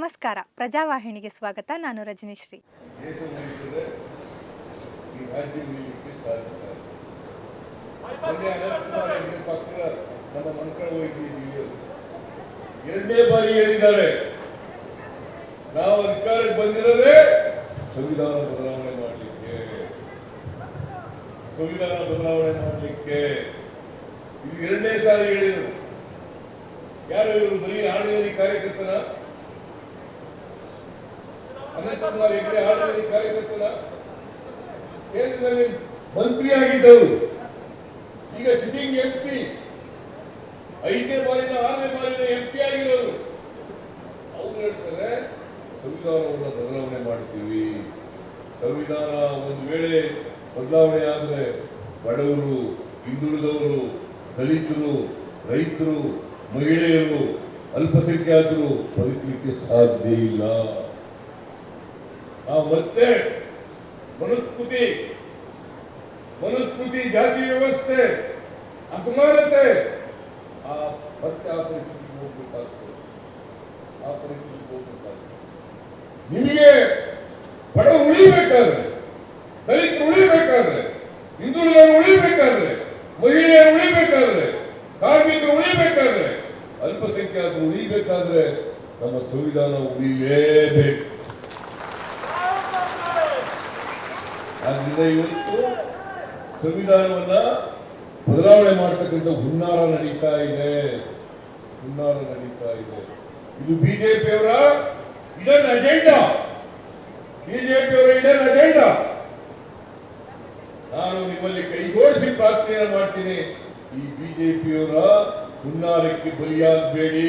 ನಮಸ್ಕಾರ. ಪ್ರಜಾವಾಹಿನಿಗೆ ಸ್ವಾಗತ. ನಾನು ರಜನಿಶ್ರೀ. ಎರಡನೇ ಬಾರಿ ಹೇಳಿದ್ದಾರೆ ನಾವು ಅಧಿಕಾರಕ್ಕೆ ಬಂದಿರೋದೇ ಸಂವಿಧಾನ ಬದಲಾವಣೆ ಮಾಡಲಿಕ್ಕೆ. ಸಂವಿಧಾನ ಬದಲಾವಣೆ ಮಾಡಲಿಕ್ಕೆ. ಇದು ಎರಡನೇ ಸಾರಿ ಹೇಳಿದರು. ಯಾರು ಇವರು? ಬರೀ ಆಡಳಿತ ಕಾರ್ಯಕರ್ತನ ಕೇಂದ್ರದಲ್ಲಿ ಮಂತ್ರಿಯಾಗಿದ್ದವರು, ಈಗ ಸಿಟ್ಟಿಂಗ್ ಎಂ ಪಿ ಐದನೇ ಬಾರಿನ ಆರನೇ ಬಾರಿನ ಎಂ ಪಿ ಆಗಿರೋರು. ಅವ್ರು ಹೇಳ್ತಾರೆ ಸಂವಿಧಾನವನ್ನು ಬದಲಾವಣೆ ಮಾಡ್ತೀವಿ. ಸಂವಿಧಾನ ಒಂದು ವೇಳೆ ಬದಲಾವಣೆ ಆದರೆ ಬಡವರು, ಹಿಂದುಳಿದವರು, ದಲಿತರು, ರೈತರು, ಮಹಿಳೆಯರು, ಅಲ್ಪಸಂಖ್ಯಾತರು ಬದುಕಲಿಕ್ಕೆ ಸಾಧ್ಯ ಇಲ್ಲ. ಆ ಮತ್ತೆ ಮನುಸ್ಮೃತಿ ಮನುಸ್ಮೃತಿ ಜಾತಿ ವ್ಯವಸ್ಥೆ, ಅಸಮಾನತೆ, ಆ ಮತ್ತೆ ಆ ಪರಿಸ್ಥಿತಿಗೆ ಹೋಗ್ಬೇಕಾಗ್ತದೆ. ಆ ಪರಿಸ್ಥಿತಿಗೆ ಹೋಗ್ಬೇಕಾಗ್ತದೆ. ನಿಮಗೆ ಬಡ ಉಳಿಬೇಕಾದ್ರೆ, ದಲಿತರು ಉಳಿಬೇಕಾದ್ರೆ, ಹಿಂದುಳಿದವರು ಉಳಿಬೇಕಾದ್ರೆ, ಮಹಿಳೆಯರು ಉಳಿಬೇಕಾದ್ರೆ, ಕಾರ್ಮಿಕರು ಉಳಿಬೇಕಾದ್ರೆ, ಅಲ್ಪಸಂಖ್ಯಾತರು ಉಳಿಬೇಕಾದ್ರೆ ನಮ್ಮ ಸಂವಿಧಾನ ಉಳಿಲೇಬೇಕು. ಆದ್ರಿಂದ ಇವತ್ತು ಸಂವಿಧಾನವನ್ನ ಬದಲಾವಣೆ ಮಾಡ್ತಕ್ಕಂಥ ಹುನ್ನಾರ ನಡೀತಾ ಇದೆ. ಹುನ್ನಾರ ನಡೀತಾ ಇದೆ. ಇದು ಬಿಜೆಪಿಯವರ ಇಡನ್ ಅಜೆಂಡಾ ಬಿಜೆಪಿಯವರ ಇಡನ್ ಅಜೆಂಡಾ ನಾನು ನಿಮ್ಮಲ್ಲಿ ಕೈಗೋಡಿಸಿ ಪ್ರಾರ್ಥನೆಯನ್ನು ಮಾಡ್ತೀನಿ. ಈ ಬಿಜೆಪಿಯವರ ಹುನ್ನಾರಕ್ಕೆ ಬಲಿಯಾಗಬೇಡಿ.